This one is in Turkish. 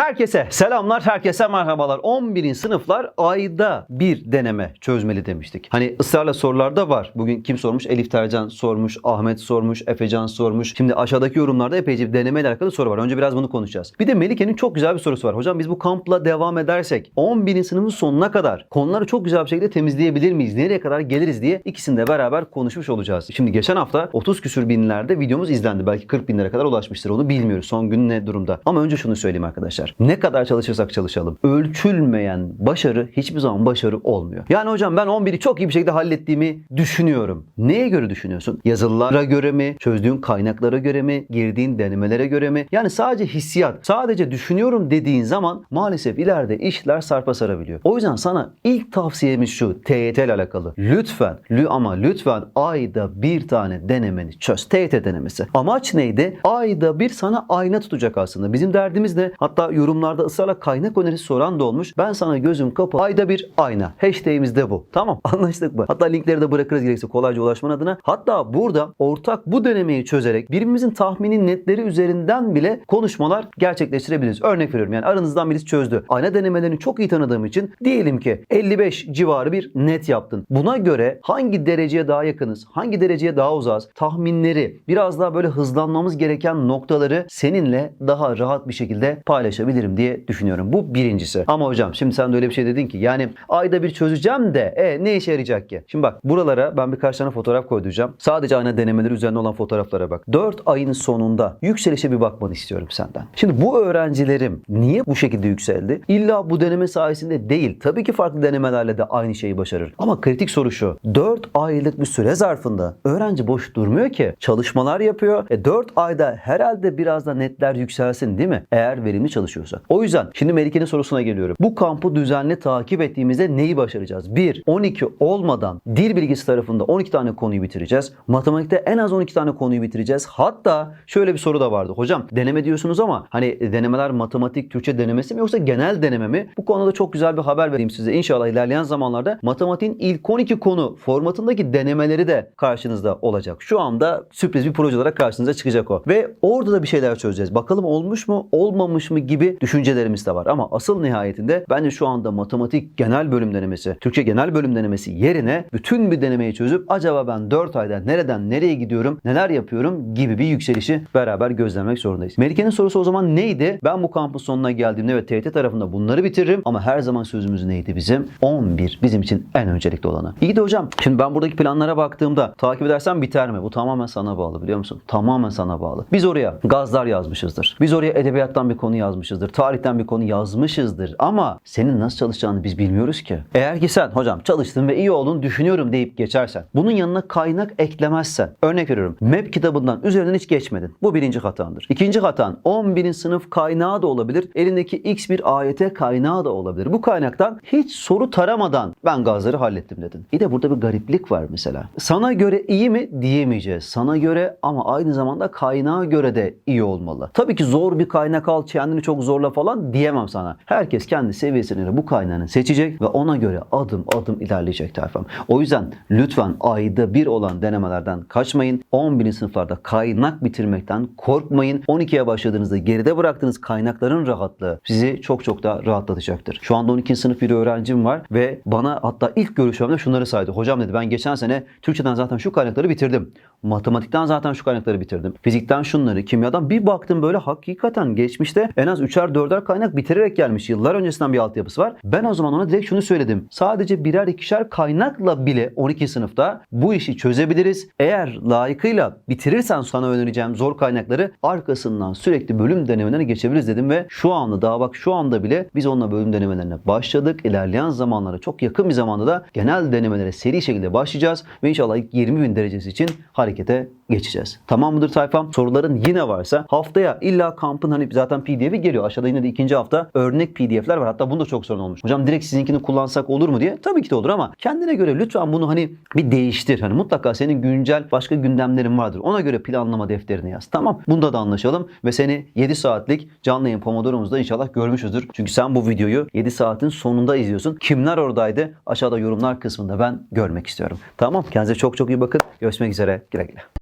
Herkese selamlar, herkese merhabalar. 11. sınıflar ayda bir deneme çözmeli demiştik. Hani ısrarla sorularda var. Bugün kim sormuş? Elif Tercan sormuş, Ahmet sormuş, Efecan sormuş. Şimdi aşağıdaki yorumlarda epeyce bir denemeyle alakalı soru var. Önce biraz bunu konuşacağız. Bir de Melike'nin çok güzel bir sorusu var. Hocam biz bu kampla devam edersek 11. sınıfın sonuna kadar konuları çok güzel bir şekilde temizleyebilir miyiz? Nereye kadar geliriz diye ikisini de beraber konuşmuş olacağız. Şimdi geçen hafta 30 küsür binlerde videomuz izlendi. Belki 40 binlere kadar ulaşmıştır. Onu bilmiyoruz. Son gün ne durumda? Ama önce şunu söyleyeyim arkadaşlar. Ne kadar çalışırsak çalışalım. Ölçülmeyen başarı hiçbir zaman başarı olmuyor. Yani hocam ben 11'i çok iyi bir şekilde hallettiğimi düşünüyorum. Neye göre düşünüyorsun? Yazılılara göre mi? Çözdüğün kaynaklara göre mi? Girdiğin denemelere göre mi? Yani sadece hissiyat, sadece düşünüyorum dediğin zaman maalesef ileride işler sarpa sarabiliyor. O yüzden sana ilk tavsiyemiz şu TYT ile alakalı. Lütfen, lü ama lütfen ayda bir tane denemeni çöz. TYT denemesi. Amaç neydi? Ayda bir sana ayna tutacak aslında. Bizim derdimiz de hatta yorumlarda ısrarla kaynak önerisi soran da olmuş. Ben sana gözüm kapalı. Ayda bir ayna. Hashtag'imiz de bu. Tamam anlaştık mı? Hatta linkleri de bırakırız gerekirse kolayca ulaşman adına. Hatta burada ortak bu denemeyi çözerek birbirimizin tahmini netleri üzerinden bile konuşmalar gerçekleştirebiliriz. Örnek veriyorum yani aranızdan birisi çözdü. Ayna denemelerini çok iyi tanıdığım için diyelim ki 55 civarı bir net yaptın. Buna göre hangi dereceye daha yakınız, hangi dereceye daha uzağız tahminleri biraz daha böyle hızlanmamız gereken noktaları seninle daha rahat bir şekilde paylaşabilirim diye düşünüyorum. Bu birincisi. Ama hocam şimdi sen de öyle bir şey dedin ki yani ayda bir çözeceğim de e, ne işe yarayacak ki? Şimdi bak buralara ben birkaç tane fotoğraf koyduracağım. Sadece ayna denemeleri üzerine olan fotoğraflara bak. 4 ayın sonunda yükselişe bir bakmanı istiyorum senden. Şimdi bu öğrencilerim niye bu şekilde yükseldi? İlla bu deneme sayesinde değil. Tabii ki farklı denemelerle de aynı şeyi başarır. Ama kritik soru şu. 4 aylık bir süre zarfında öğrenci boş durmuyor ki. Çalışmalar yapıyor. E 4 ayda herhalde biraz da netler yükselsin değil mi? Eğer verimli çalışıyorsa. O yüzden şimdi Melike'nin sorusuna geliyorum. Bu kampı düzenli takip ettiğimizde neyi başaracağız? 1. 12 olmadan dil bilgisi tarafında 12 tane konuyu bitireceğiz. Matematikte en az 12 tane konuyu bitireceğiz. Hatta şöyle bir soru da vardı. Hocam deneme diyorsunuz ama hani denemeler matematik, Türkçe denemesi mi yoksa genel deneme mi? Bu konuda çok güzel bir haber vereyim size. İnşallah ilerleyen zamanlarda matematiğin ilk 12 konu formatındaki denemeleri de karşınızda olacak. Şu anda sürpriz bir proje olarak karşınıza çıkacak o. Ve orada da bir şeyler çözeceğiz. Bakalım olmuş mu, olmamış mı gibi düşüncelerimiz de var. Ama asıl nihayetinde bence şu anda matematik genel bölüm denemesi, Türkçe genel bölüm denemesi yerine bütün bir denemeyi çözüp acaba ben 4 ayda nereden nereye gidiyorum, neler yapıyorum gibi bir yükselişi beraber gözlemek zorundayız. Melike'nin sorusu o zaman neydi? Ben bu kampın sonuna geldiğimde ve TYT tarafında bunları bitiririm ama her zaman sözümüz neydi bizim? 11 bizim için en öncelikli olanı. İyi de hocam şimdi ben buradaki planlara baktığımda takip edersen biter mi? Bu tamamen sana bağlı biliyor musun? Tamamen sana bağlı. Biz oraya gazlar yazmışızdır. Biz oraya edebiyattan bir konu yazmışızdır. Tarihten bir konu yazmışızdır. Ama senin nasıl çalışacağını biz bilmiyoruz ki. Eğer ki sen hocam çalıştın ve iyi olduğunu düşünüyorum deyip geçersen. Bunun yanına kaynak eklemezsen. Örnek veriyorum. MEP kitabından üzerinden hiç geçmedin. Bu birinci hatandır. İkinci hatan 11. sınıf kaynağı da olabilir. Elindeki X bir AYT kaynağı da olabilir. Bu kaynaktan hiç soru taramadan ben gazları hallettim dedin. Bir de burada bir gariplik var mesela. Sana göre iyi mi diyemeyeceğiz. Sana göre ama aynı zamanda kaynağa göre de iyi olmalı. Tabii ki zor bir kaynak al kendini çok zorla falan diyemem sana. Herkes kendi seviyesine göre bu kaynağını seçecek ve ona göre adım adım ilerleyecek tayfam. O yüzden lütfen ayda bir olan denemelerden kaçmayın. 11. sınıflarda kaynak bitirmekten korkmayın. 12'ye başladığınızda geride bıraktığınız kaynakların rahatlığı sizi çok çok da rahatlatacaktır. Şu anda 12. sınıf bir öğrencim var ve bana hatta ilk görüşmemde şunları saydı. Hocam dedi ben geçen sene Türkçeden zaten şu kaynakları bitirdim. Matematikten zaten şu kaynakları bitirdim. Fizikten şunları, kimyadan bir baktım böyle hakikaten geçmişte en az 3'er 4'er kaynak bitirerek gelmiş. Yıllar öncesinden bir altyapısı var. Ben o zaman ona direkt şunu söyledim. Sadece birer ikişer kaynakla bile 12 sınıfta bu işi çözebiliriz. Eğer layıkıyla bitirirsen sana önereceğim zor kaynakları arkasından sürekli bölüm denemelerine geçebiliriz dedim ve şu anda daha bak şu anda bile biz onunla bölüm denemelerine başladık. İlerleyen zamanlara çok yakın bir zamanda da genel denemelere seri şekilde başlayacağız ve inşallah ilk 20 bin derecesi için harekete geçeceğiz. Tamam mıdır tayfam? Soruların yine varsa haftaya illa kampın hani zaten pdf'i geliyor. Aşağıda yine de ikinci hafta örnek pdf'ler var. Hatta bunda çok sorun olmuş. Hocam direkt sizinkini kullansak olur mu diye. Tabii ki de olur ama kendine göre lütfen bunu hani bir değiştir. Hani mutlaka senin güncel başka gündemlerin vardır. Ona göre planlama defterini yaz. Tamam. Bunda da anlaşalım ve seni 7 saatlik canlı yayın Pomodoro'muzda inşallah görmüşüzdür. Çünkü sen bu videoyu 7 saatin sonunda izliyorsun. Kimler oradaydı? Aşağıda yorumlar kısmında ben görmek istiyorum. Tamam. Kendinize çok çok iyi bakın. Görüşmek üzere. Güle güle.